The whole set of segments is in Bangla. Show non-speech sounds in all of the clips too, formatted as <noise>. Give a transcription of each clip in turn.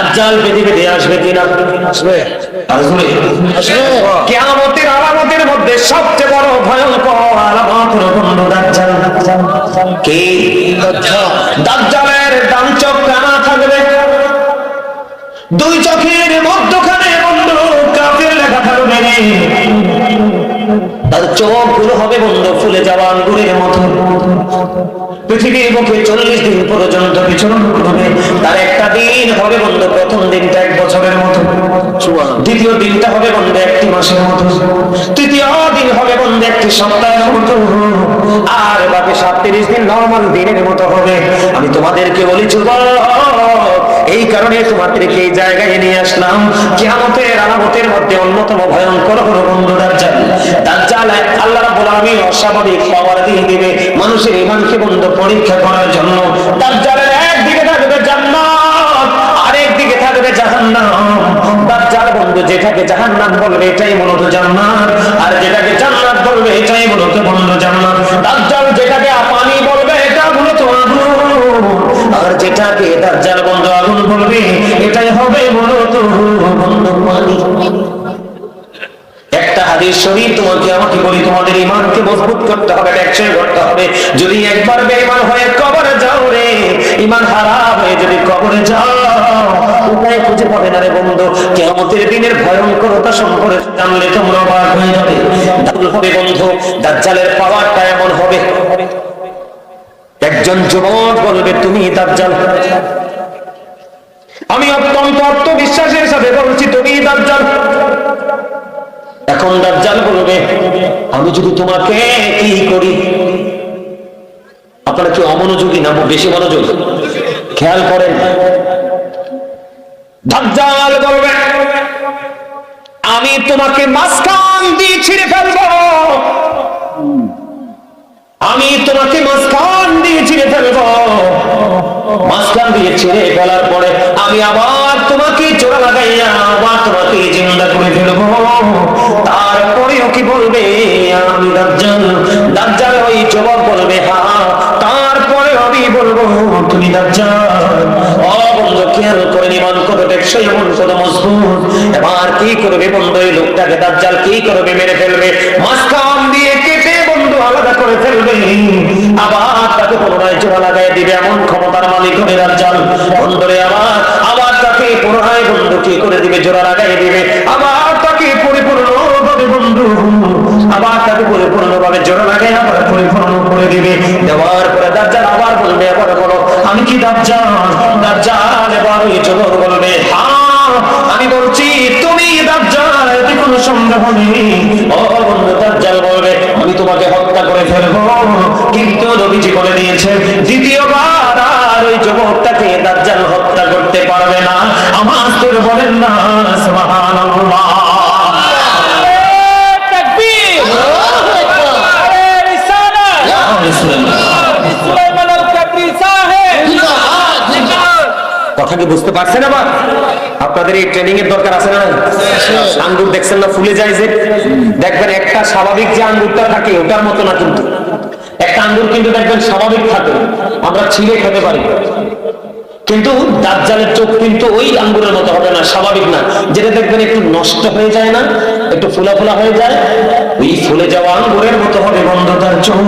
দাজ্জাল পৃথিবীতে আসবে কিনা আসবে। আসবে আসবে। কিয়ামতের আলামতের মধ্যে সবচেয়ে বড় ভয়ঙ্কর আলামত হলো বন্ধু দাজ্জাল? কি? দাজ্জালের ডান চোখ কানা থাকবে। দুই চোখের মধ্যখানে বন্ধু কাফের লেখা থাকবে। চোখগুলো হবে বন্ধ ফুলে যাওয়া আঙ্গুরের মতো। পৃথিবীর বুকে চল্লিশ দিন পর্যন্ত বিচরণ করবে তার একটা দিন হবে বন্ধ প্রথম দিনটা এক বছরের মতো। দ্বিতীয় দিনটা হবে বন্ধ একটি মাসের মতো। তৃতীয় দিন হবে বন্ধ একটি সপ্তাহের মতো। আর বাকি সাতত্রিশ দিন নর্মাল দিনের মতো হবে। আমি তোমাদেরকে বলি যুবক এই কারণে তোমাদেরকে এই জায়গায় নিয়ে আসলাম। কিয়ামতের আলামতের মধ্যে অন্যতম ভয়ঙ্কর হলো বন্ধু দাজ্জাল দাজ্জাল আল্লাহ রাব্বুল আলামিন মানুষের ঈমানকে বন্ধ পরীক্ষা করার জন্য। দাজ্জালের একদিকে থাকবে জান্নাত আরেক দিকে থাকবে জাহান্নাম। দাজ্জাল বন্ধু, যেটাকে জাহান্নাম বলবে এটাই মূলত জান্নাত। আর যেটাকে জান্নাত বলবে এটাই মূলত বন্ধ জান্নাত। মজবুত করতে হবে টেকসই করতে হবে। যদি একবার বেঈমান হয়ে কবরে যাও রে ইমান হারাম হয়ে যদি কবরে যাও, উপায় খুঁজে পাবে না রে বন্ধু। কিয়ামতের দিনের ভয়ঙ্করতা সম্পর্কে জানলে তোমরা অবাক হয়ে যাবে। দারুল হবে বন্ধু, দাজ্জালের পাওয়ারটা এমন হবে। একজন যুবক বলবে, তুমি দাজ্জাল। আমি অত্যন্ত আত্মবিশ্বাসের সাথে বলছি, তুমি দাজ্জাল। এখন দাজ্জাল বলবে আমি যদি তোমাকে কি করি? আপনারা কি অমনোযোগী না বেশি মনোযোগ। খেয়াল করেন। আমি তোমাকে মাঝখান দিয়ে ছিঁড়ে ফেলব। আমি তোমাকে মাঝখান দিয়ে ছিঁড়ে ফেলব। মাঝখান দিয়ে ছিঁড়ে ফেলার পরে আমি আবার তোমাকে চোরা লাগাইয়া, আবার তোমাকে বন্ধু, এই লোকটাকে দাজ্জাল কি করবে মেরে ফেলবে? মাঝখান দিয়ে কেটে বন্ধু আলাদা করে ফেলবে। আবার তাকে পুনরায় জোড়া লাগাই দিবে এমন ক্ষমতার মালিক হবে দাজ্জাল। বন্ধুরে, আবার আবার তাকে পুনরায় বন্ধু কি করে দিবে? জোড়া লাগাই দিবে। আবার তাকে পরিপূর্ণ বন্ধু, আবার তাকে লাগাই আবার পরিপূর্ণ করে দিবে। দেওয়ার দাজ্জাল আবার বলবে, আবার বলো, আমি কি দাজ্জাল? দাজ্জাল, এবার ওই যুবক হবে আমি তোমাকে হত্যা করে ফেলব। কিন্তু নবীজি বলে দিয়েছেন দ্বিতীয়বার আর ওই যুবকটাকে দাজ্জাল হত্যা করতে পারবে না। আমার তোর বলেন না সুবহানাল্লাহ। কথা কি বুঝতে পারছেন আবার? আপনাদের এই ট্রেনিং এর দরকার আছে না আঙ্গুর দেখছেন না ফুলে যায় যে। দেখবেন একটা স্বাভাবিক যে আঙ্গুরটা থাকে ওটার মতো না কিন্তু। একটা আঙ্গুর কিন্তু দেখবেন স্বাভাবিক থাকে আমরা ছিঁড়ে খেতে পারি। কিন্তু দাজ্জালের চোখ কিন্তু ওই আঙ্গুরের মতো হবে না স্বাভাবিক না। যেটা দেখবেন একটু নষ্ট হয়ে যায় না একটু ফুলা ফুলা হয়ে যায় ওই ফুলে যাওয়া আঙ্গুরের মতো হবে বন্ধতার চোখ।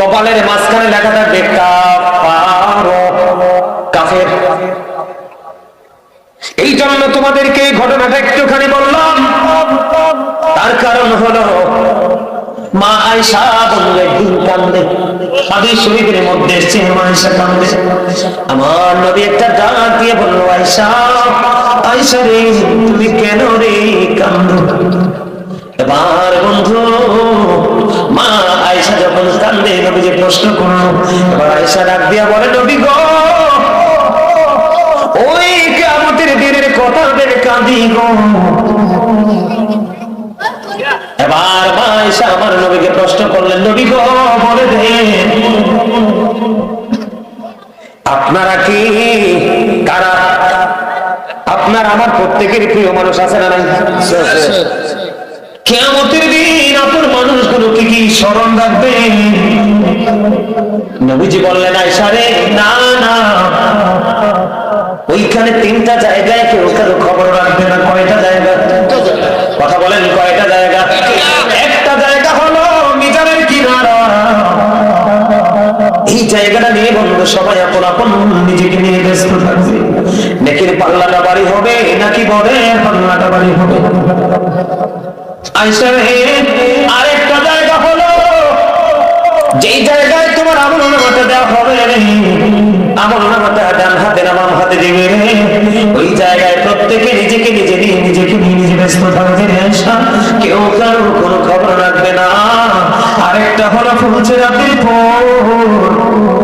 কপালের মাঝখানে লেখা থাকবে কাফারো এই জন্য তোমাদেরকে এই ঘটনাটা একটুখানি বললাম। তার কারণ হলো, মা আয়সা বললে দিন কান্দে হাদিস শরীফের মধ্যে এসছে মা আয়সা কান্দে আমার নবী একটা ডাক দিয়ে বলল আয়সা আয়সা রে, তুমি কেন রে কান্দো এবার বন্ধু, মা আয়সা যখন কান্দে নবী যে প্রশ্ন করল। এবার আয়সা ডাক দিয়া বলে, নবী গো, ওই কথা ভেবে কাঁদি গো। এবার মা আয়সা আমার নবীকে প্রশ্ন করলেন, নবী গো, বলে দেন আপনারা কি কারা আপনার আমার প্রত্যেকের প্রিয় মানুষ আছে না নাই? কেমতের দিন আপনার মানুষগুলোকে কি স্মরণ রাখবেন নবীজি বললেন, আয়সা রে, না এই জায়গাটা নিয়ে বন্ধু সবাই আপন আপন নিজেকে নিয়ে ব্যস্ত থাকবে। নেকির পাল্লাটা বাড়ি হবে, নাকি বড় পাল্লাটা বাড়ি হবে? আইসা আরেকটা জায়গা হলো, যেই জায়গায় তোমার আমল নামাটা দেওয়া হবে। ওই জায়গায় প্রত্যেকে নিজেকে নিজে নিজেকে নিয়ে নিজে ব্যস্ত থাকবে কেউ কারোর কোনো খবর রাখবে না। আরেকটা হলো ফুলছে রাতের ফোন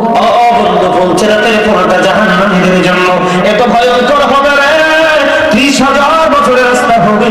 ও বন্ধু, ফুলছে রাতের জন্য। এত ভয়ঙ্কর হবে রে। ত্রিশ হাজার বছরের রাস্তা হবে।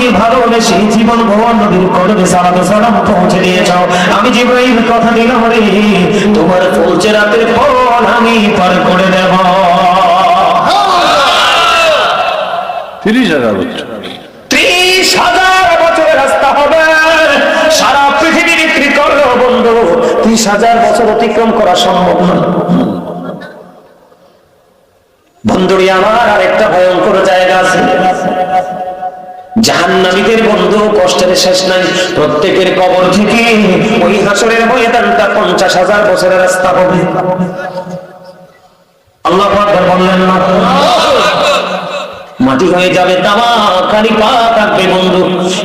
নবীকে ভালোবেসে জীবন ভগবান নবীর করবে সালাতে সালাম পৌঁছে দিয়ে আমি জিব্রাইল কথা দিলাম রে তোমার পৌঁছে রাতের ফল আমি পার করে দেব। তিরিশ হাজার বছর। ত্রিশ হাজার বছরের রাস্তা হবে। সারা পৃথিবী বিক্রি করল বন্ধু ত্রিশ হাজার বছর অতিক্রম করা সম্ভব নয়। বন্ধুরি আমার আর একটা ভয়ঙ্কর জায়গা আছে। জাহান্নামীদের বন্ধু, কষ্টের শেষ নাই। প্রত্যেকের কবর থেকে ওই হাসরের ময়দানটা পঞ্চাশ হাজার বছরের রাস্তা হবে আল্লাহ আকবার বললেন না মাটি হয়ে যাবে দামা খালি পা থাকবে বন্ধু।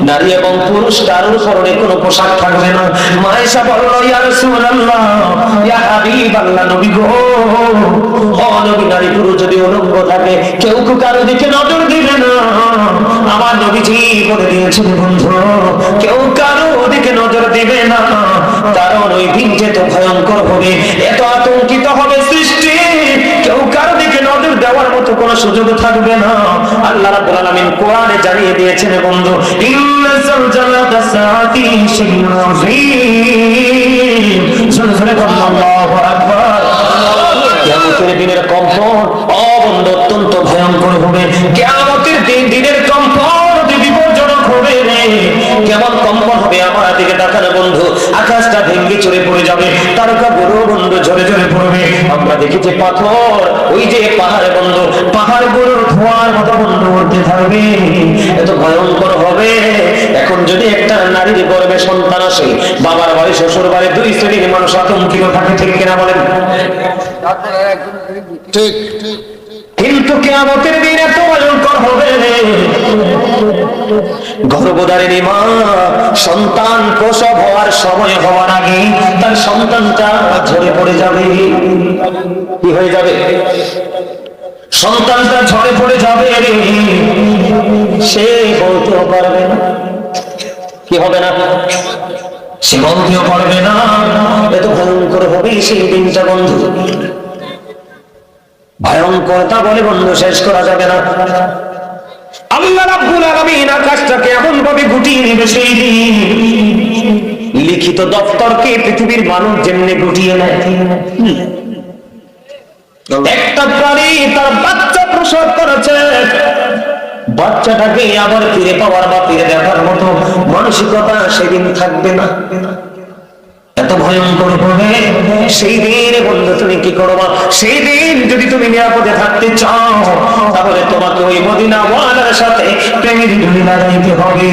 নারী এবং পুরুষ কারোর পরনে কোনো পোশাক থাকবে না। মায়েশা বলল, ইয়া রাসূলুল্লাহ, ইয়া হাবিবাল্লাহ, নবী গো। ও নবী, নারী পুরুষ যদি উলঙ্গ থাকে, কেউ কেউ কারও দিকে নজর দিবে না। আমার নবীজি বলে দিয়েছেন, বন্ধু, কেউ কারও দিকে নজর দিবে না। কারণ ওই দিন যে তো ভয়ঙ্কর হবে, এত আতঙ্কিত হবে সৃষ্টি। দেওয়ার মতো কোনো সুযোগ থাকবে না। আল্লাহ রাব্বুল আলামিন কোরআনে জানিয়ে দিয়েছেন বন্ধু, ইন্না সালজালাতা শাইউন আযীম আকবার। কিয়ামতের দিনের কম্পন, অবন্ধ অত্যন্ত ভয়ঙ্কর হবে। কিয়ামতের দিন দিনের হবে আমার দিকে তাকানো বন্ধু আকাশটা ভেঙ্গে চড়ে পড়ে যাবে তারকা গুলো বন্ধু ঝরে ঝরে পড়বে। আমরা দেখেছি পাথর ওই যে পাহাড় বন্ধু পাহাড়গুলোর ধোয়ার মতো বন্ধু উঠতে থাকবে। এত ভয়ঙ্কর হবে। এখন যদি একটা নারীর গর্বে সন্তান আসে বাবার বাড়ি শ্বশুর বাড়ি দুই শ্রেণির মানুষ আতঙ্কিত থাকে ঠিক কিনা বলেন? ঠিক ঠিক। কিন্তু কেয়ামতের দিন এত ভয়ঙ্কর হবে। গর্ভধারিণী মা, সন্তান প্রসব হওয়ার সময় হওয়ার আগে তার সন্তানটা ঝরে পড়ে যাবে। কি হয়ে যাবে? সন্তানটা ঝরে পড়ে যাবে সে বলতেও পারবে না। কি হবে না? সে বলতেও পারবে না। এত ভয়ঙ্কর হবে সেই দিনটা, বন্ধু। ভয়ঙ্করতা বলে বন্ধু, শেষ করা যাবে না। আল্লাহ রাব্বুল আলামিন আকাশটাকে এমন ভাবে গুটিয়ে নেবে সেই দিন। লিখিত দপ্তরকে পৃথিবীর মানুষ যেমনি গুটিয়ে নেয়। একটা প্রাণী তার বাচ্চা প্রসব করেছে। বাচ্চাটাকে আবার ফিরে পাওয়ার বা ফিরে দেখার মতো মানসিকতা সেদিন থাকবে না। এত ভয়ঙ্কর হবে সেই দিন বন্ধু তুমি কি করবা? সেই দিন যদি তুমি নিরাপদে থাকতে চাও, তাহলে তোমাকে ওই মদিনা সাথে প্রেমের ডুলি লাগাইতে হবে।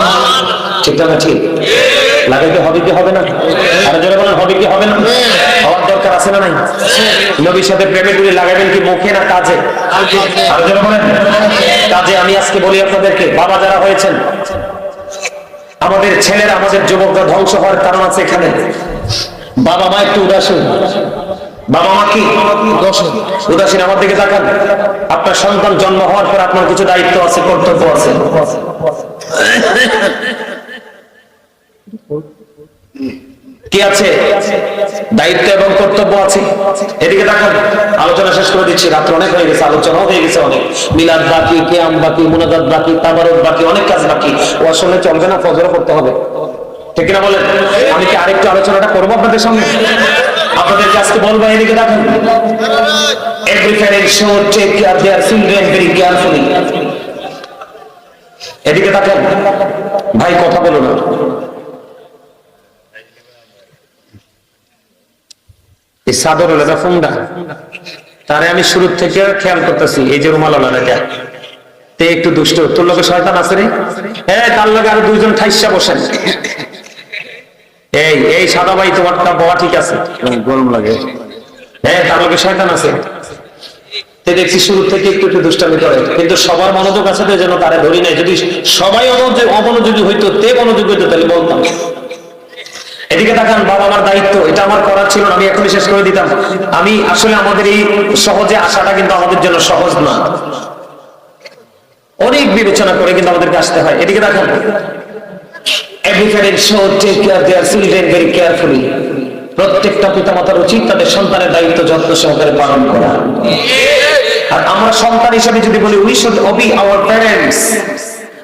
না লাগাইতে হবে কি হবে না? বলেন, হবে কি হবে না? হওয়ার দরকার আছে না নাই? নবীর সাথে লাগাবেন কি মুখে না কাজে? আর জোরে বলেন, কাজে আমি আজকে বলি আপনাদেরকে, বাবা যারা হয়েছেন আমাদের ছেলেরা আমাদের যুবকরা ধ্বংস হওয়ার কারণ আছে এখানে। বাবা মা একটু উদাসীন। বাবা মা কি? উদাসীন। আমার দিকে তাকান। আপনার সন্তান জন্ম হওয়ার পর আপনার কিছু দায়িত্ব আছে কর্তব্য আছে। <laughs> কি আছে? দায়িত্ব এবং কর্তব্য আছে। এদিকে দেখেন আলোচনা শেষ করে দিচ্ছি, রাত্র অনেক হয়ে গেছে, আলোচনাও হয়ে গেছে অনেক। মিলাদ বাকি, কেয়াম বাকি, মুনাজাত বাকি তাবারক বাকি, অনেক কাজ বাকি। ও আসলে চলবে না, ফজরও করতে হবে। ঠিক কিনা বলেন? আমি কি আরেকটু আলোচনাটা করব আপনাদের সঙ্গে আপনাদেরকে আজকে বলব, এদিকে দেখেন। Parent should take care of their children very carefully. এদিকে তাকান। ভাই, কথা বলো না। এই সাদর হলো ফোনটা তারে আমি শুরু থেকে খেয়াল করতেছি এই যে রুমাল এটা। তে একটু দুষ্ট তোর লোকে শয়তান আছে রে? হ্যাঁ তার লোকে আরও দুইজন ঠাইসা বসেন। এই এই সাদা ভাই তোমারটা বলা ঠিক আছে? গরম লাগে। হ্যাঁ তার লোকে শয়তান আছে? তে দেখছি শুরু থেকে একটু একটু দুষ্টামি করে। কিন্তু সবার মনোযোগ আছে যেন তারা ধরি নাই। যদি সবাই অমনোযোগী হইতো তে মনোযোগ হইতো তাহলে বলতাম। এদিকে তাকান, বাবা আমার দায়িত্ব, এটা আমার করার ছিল না, আমি এখনই শেষ করে দিতাম। আমি আসলে আমাদের এই সহজে আসাটা কিন্তু আমাদের জন্য সহজ না। অনেক বিবেচনা করে কিন্তু আমাদেরকে আসতে হয়। এদিকে দেখেন. প্রত্যেকটা পিতামাতার উচিত তাদের সন্তানের দায়িত্ব যত্ন সহকারে পালন করা। আর আমরা সন্তান হিসেবে যদি বলি উই অবি আওয়ার প্যারেন্টস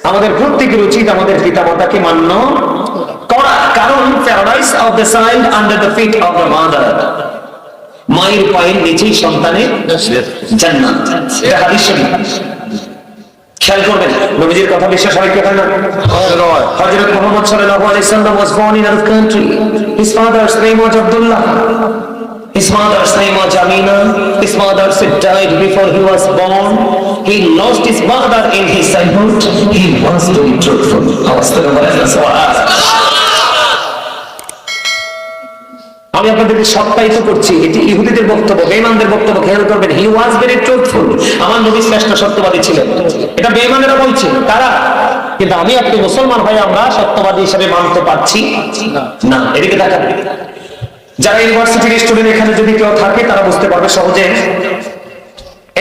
আমাদের প্রত্যেকের উচিত আমাদের পিতামাতাকে মান্য করা কারণ paradise of the child under the feet of the mother মায়ের পায়ের নিচেই সন্তানের জান্নাত এটা হাদিস শরীফ। খেয়াল করবেন নবীজির কথা বিশ্বাস হয় কি হয় না হযরত মুহাম্মদ সাল্লাল্লাহু আলাইহি সাল্লাম was born in our country his father's name was Abdullah his mother's name was Amina his mother died before he was born he lost his mother in his childhood he was very truthful আমি আপনাদেরকে সপ্তাহিত করছি এটি ইহুদিদের বক্তব্য বেঈমানদের বক্তব্য খেয়াল করবেন হি ওয়াজ ভেরি ট্রুথফুল আমার নবী শ্রেষ্ঠ সত্যবাদী ছিলেন। এটা বেঈমানেরা বলছে তারা কিন্তু আমি আপনি মুসলমান হয়ে আমরা সত্যবাদী হিসেবে মানতে পারছি না। এদিকে দেখা যারা ইউনিভার্সিটির স্টুডেন্ট এখানে যদি কেউ থাকে তারা বুঝতে পারবে সহজে।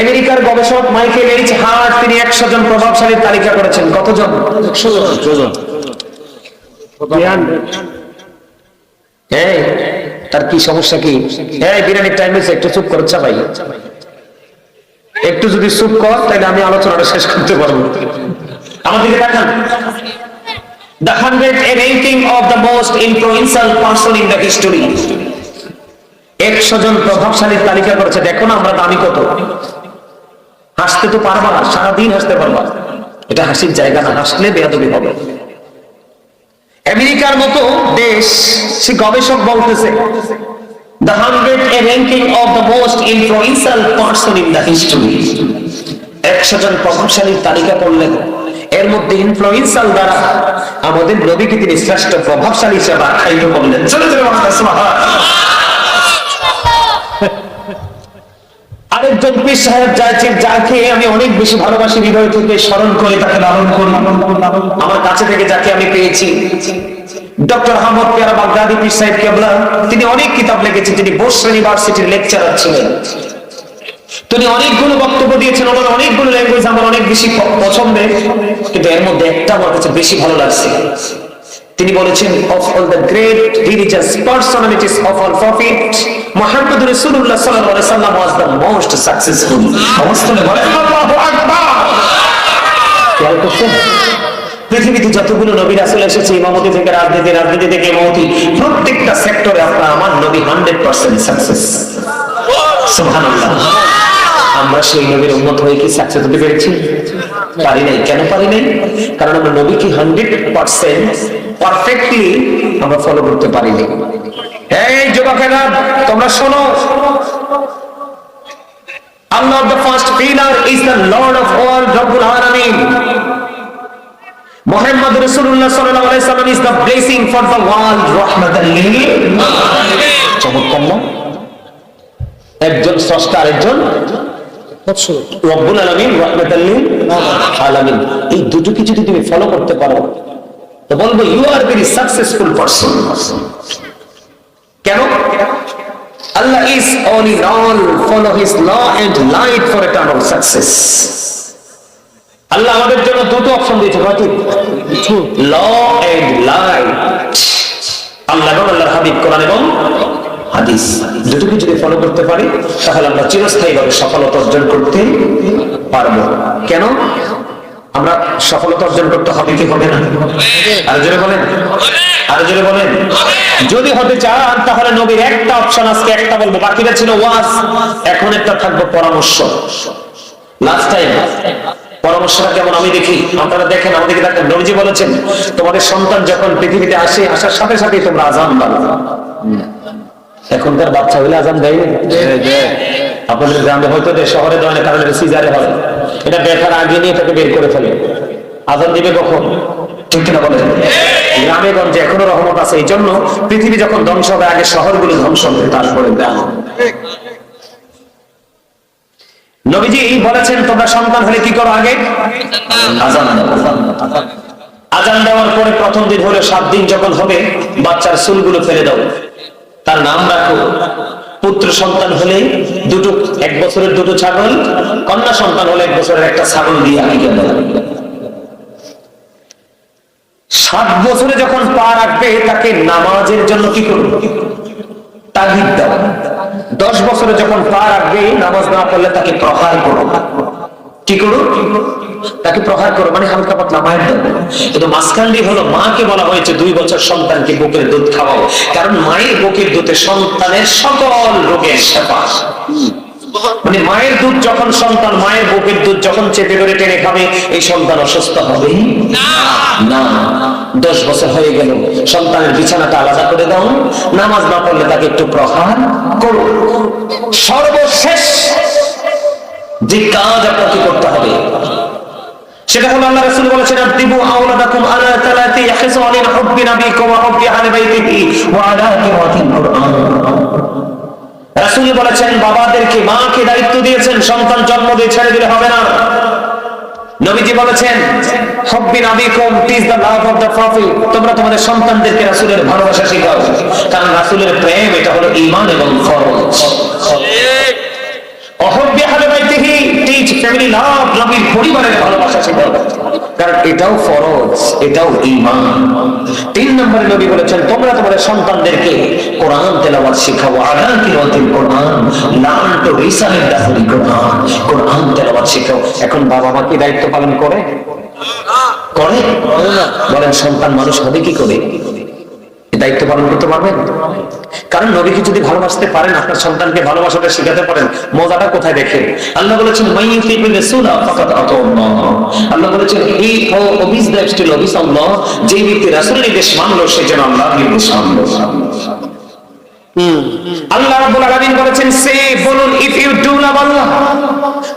আমেরিকার গবেষক মাইকেল এইচ হার্ট তিনি একশো জন প্রভাবশালীর তালিকা করেছেন। কতজন? চলুন এই তার কি সমস্যা কি? এই বিরিয়ানির টাইম হয়েছে, একটু চুপ করছে ভাই একটু যদি চুপ কর, তাহলে আমি আলোচনাটা শেষ করতে পারব। আমাদেরকে দেখান। The hundred ranking of the most influential person in the history. প্রভাবশালীর তালিকা করেছে। না আমরা দামি কত। হাসতে তো পারবা সারাদিন হাসতে পারবা। এটা হাসির জায়গা না, হাসলে বেয়াদবি হবে। আমেরিকার মতো দেশ, সে গবেষক বলতেছে the hundred a ranking of the most influential person in the history একশো জন প্রভাবশালীর তালিকা করলেন। এর মধ্যে ইনফ্লুয়েন্সিয়াল দ্বারা আমাদের নবীকে তিনি শ্রেষ্ঠ প্রভাবশালী হিসেবে আখ্যায়িত করলেন। চলে চলে আরেকজন পীর সাহেব যাচ্ছেন যাকে আমি অনেক বেশি ভালোবাসি, হৃদয় থেকে স্মরণ করে তাকে লালন করি আমার কাছে থেকে যাকে আমি পেয়েছি। ডক্টর আহমদ পেয়ারা বাগদাদি, পীর সাহেব কেবলা, তিনি অনেক কিতাব লিখেছেন, তিনি বোস ইউনিভার্সিটির লেকচারার ছিলেন। তিনি অনেকগুলো বক্তব্য দিয়েছেন, ওনার অনেকগুলো ল্যাঙ্গুয়েজ আমার অনেক বেশি পছন্দের। কিন্তু এর মধ্যে একটা আমার কাছে বেশি ভালো লাগছে। তিনি বলেছেন of all the great religious personalities of all prophet Muhammad রাসূলুল্লাহ সাল্লাল্লাহু আলাইহি সাল্লাম ওয়াজ দ্য মোস্ট সাকসেসফুল অবস্থানে বলেন আল্লাহু আকবার! খেয়াল করছেন? পৃথিবীতে যতগুলো নবী রাসূল এসেছে ইমামতি থেকে রাজনীতি রাজনীতি থেকে ইমামতি প্রত্যেকটা সেক্টরে আপনার আমার নবী 100% সাকসেস সুবহানাল্লাহ। আমরা সেই নবীর উন্মত হয়ে কি সাকসেস হতে পেরেছি? পারি নাই। কেন পারি নাই? কারণ আমরা নবীকে হান্ড্রেড পার্সেন্ট পারফেক্টলি আমরা ফলো করতে পারিনি এই যুবকেরা তোমরা শোনো Allah the first pillar is the Lord of all Rabbul Alameen Muhammad Rasulullah sallallahu alaihi wasallam is the blessing for the world rahmatan lil একজন স্রষ্টা আরেকজন রব্বুল আলামিন রহমাতাল লিল আলামিন এই দুটোকে যদি তুমি ফলো করতে পারো তো বলব you are very successful person কেন? Allah is all in all follow his law and light for eternal success আল্লাহ আমাদের জন্য দুটো অপশন দিয়েছে, কয়টি? ল এন্ড লাইট আল্লাহ এবং আল্লাহর হাবিব, কোরআন এবং হাদিস। দুটোকে যদি ফলো করতে পারি, তাহলে আমরা চিরস্থায়ীভাবে সফলতা অর্জন করতে পারব। কেন? সফলতা অর্জন করতে হবে, কি হবে না? আর জোরে বলেন। আর জোরে বলেন। যদি হতে চান, তাহলে নবীর একটা অপশন আজকে একটা বলব, বাকিটা ছিল ওয়াজ। এখন একটা থাকব পরামর্শ। লাস্ট টাইম পরামর্শটা কেমন আমি দেখি? আপনারা দেখেন, আমাদেরকে দেখেন। নবীজি বলেছেন, তোমাদের সন্তান যখন পৃথিবীতে আসে, আসার সাথে সাথে তোমরা আজান দাও এখনকার বাচ্চা হইলে আজান দেয় আপনাদের গ্রামে হয়তো শহরে দেয় না কারণ সিজারে হয়। এটা দেখার আগে নিয়ে তাকে বের করে ফেলে। আজান দিবে কখন? ঠিক কিনা বলে গ্রামে গঞ্জে এখনও রহমত আছে, এই জন্য পৃথিবী যখন ধ্বংস হবে, আগে শহরগুলো ধ্বংস হবে, তারপরে গ্রাম নবীজি বলেছেন, তোমরা সন্তান হলে কি করো আগে? আজান দেওয়ার পরে প্রথম দিন হলে সাত দিন যখন হবে, বাচ্চার চুলগুলো ফেলে দাও। তার নাম রাখো। পুত্র সন্তান হলে দুটো, এক বছরের দুটো ছাগল, কন্যা সন্তান হলে এক বছরের একটা ছাগল দিয়ে আগে দাও সাত বছরে যখন পা রাখবে, তাকে নামাজের জন্য কি করবে? তাগিদ দাও দশ বছরে যখন পা রাখবে, নামাজ না পড়লে তাকে প্রহার করো। কি করো? তাকে প্রহার করো মানে হালকা পাতলা মায়ের দাও কিন্তু মাঝখান দিয়ে হলো মাকে বলা হয়েছে, দুই বছর সন্তানকে বুকের দুধ খাওয়াও। কারণ মায়ের বুকের দুধে সন্তানের সকল রোগের সেবা মানে মায়ের দুধ যখন সন্তান মায়ের বুকের দুধ যখন চেপে ধরে টেনে খাবে এই সন্তান অসুস্থ হবে না। দশ বছর হয়ে গেল। সন্তানের বিছানাটা আলাদা করে দাও। নামাজ না পড়লে তাকে একটু প্রহার করো। সর্বশেষ যে কাজ আপনাকে করতে হবে সেটা হলো আল্লাহ রাসূল বলেছেন আদিবু আওলাদাকুম আলা তালাতি ইয়াহসু আলাইহি হুব্বি নাবিকুম ওয়া হুব্বি আহলি বাইতিহি ওয়া আলা কিরাতিল কুরআন। রাসূল বলেছেন, বাবাদেরকে মাকে দায়িত্ব দিয়েছেন, সন্তান জন্ম দিয়ে ছেড়ে দিলে হবে না। বলেছেন তোমরা তোমাদের সন্তানদেরকে ভালোবাসা কারণ রাসূলের প্রেম, এটা হলো এবং লাভ পরিবারের ভালোবাসা কারণ এটাও ফরজ, এটাও ঈমান। তিন নম্বরে নবী বলেছেন তোমরা তোমাদের সন্তানদেরকে কোরআন তেলাওয়াত শেখাও কি কিরাতিল কোরআন লাল তো রিসালের দ্য কোরআন কোরআন তেলাওয়াত শেখাও। এখন বাবা মা কি দায়িত্ব পালন করে? করে। বলেন সন্তান মানুষ হবে কি করে? দায়িত্ব পালন করতে পারবেন? কারণ নবীকে যদি ভালোবাসতে পারেন, আপনার সন্তানকে ভালোবাসাটা শেখাতে পারেন, মজাটা কোথায় দেখেন? আল্লাহ বলেছেন রাসূলা আল্লাহ। বলেছেন, হি হো ওবিস দ্যাট স্টিল ওবিস আল্লাহ। যে ব্যক্তি রাসূলের নির্দেশ মানলো, সে যেন আল্লাহর নির্দেশ আল্লাহ রাব্বুল আলামিন বলেছেন, সে বলুন if you do love Allah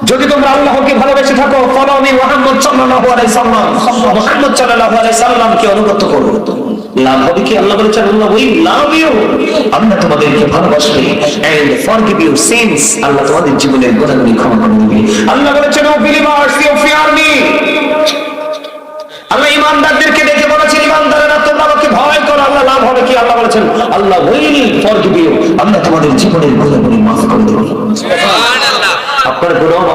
যদি তোমরা আল্লাহকে ভালোবেসে থাকো ফলো মি মুহাম্মদ সাল্লাল্লাহু আলাইহি সাল্লাম। মুহাম্মদ সাল্লাল্লাহু আলাইহি অনুগত করো। লাভ হবে কি? আল্লাহ বলেছেন, আল্লাহ উই লাভ ইউ। আল্লাহ তোমাদেরকে ভালোবাসবে এন্ড ফরগিভ ইউর সিনস আল্লাহ তোমাদের জীবনের গুনাহগুলি ক্ষমা করে দিবে। আল্লাহ বলেছেন O believers you fear me আল্লাহ ডেকে বলেছেন ইমানদারেরা তোমরা আমাকে ভয় করো আল্লাহ লাভ হবে কি আল্লাহ বলেছেন? Allah will forgive you Allah তোমাদের জীবনের গুনাহগুলি মাফ করে দেবে। আপনার গুনাহ